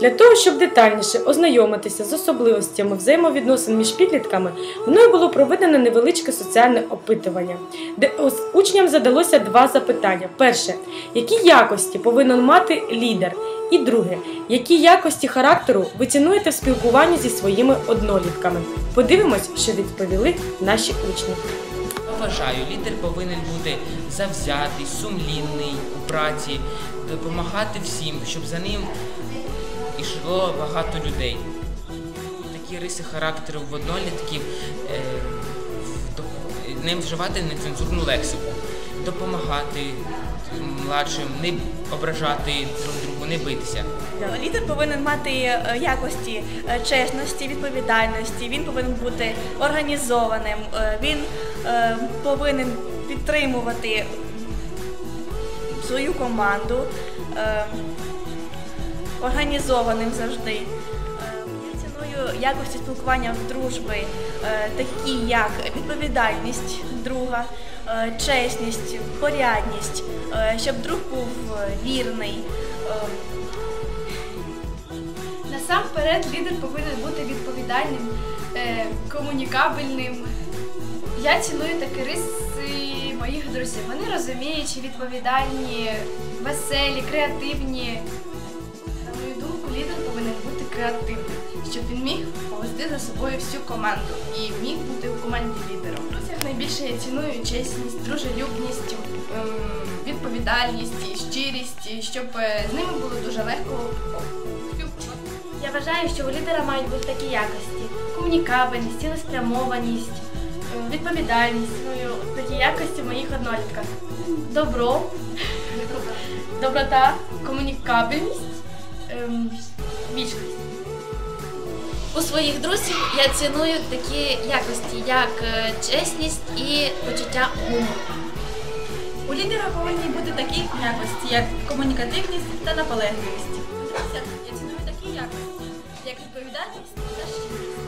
Для того, щоб детальніше ознайомитися з особливостями взаємовідносин між підлітками, мною було проведено невеличке соціальне опитування, де учням задалося два запитання: перше, які якості повинен мати лідер? І друге, які якості характеру ви цінуєте в спілкуванні зі своїми однолітками? Подивимось, що відповіли наші учні. Вважаю, лідер повинен бути завзятий, сумлінний у праці, допомагати всім, щоб за ним йшло багато людей. Такі риси характеру в однолітків е, не вживати нецензурну лексику, допомагати младшим, не ображати друг другу, не битися. Лідер повинен мати е, якості е, чесності, відповідальності. Він повинен бути організованим. е, Він повинен підтримувати свою команду, організованим завжди. Е, Я ціную якості спілкування в дружби, е, такі як відповідальність друга, е, чесність, порядність, е, щоб друг був е, вірний. е, Насамперед лідер повинен бути відповідальним, е, комунікабельним. Я ціную такі риси моїх друзів. Вони розуміючі, відповідальні, веселі, креативні. Креативним, щоб він міг повести за собою всю команду і міг бути у команді лідером. В друзях найбільше я ціную чесність, дружелюбність, ем, відповідальність, щирість, щоб е, з ними було дуже легко. Я вважаю, що у лідера мають бути такі якості: комунікабельність, цілеспрямованість, е, відповідальність. Ну, такі якості в моїх однолітках. Добро, доброта, комунікабельність, ем, вічність. У своїх друзів я ціную такі якості, як е, чесність і почуття гумору. У лідера повинні бути такі якості, як комунікативність та наполегливість. Я ціную такі якості, як відповідальність та щирість.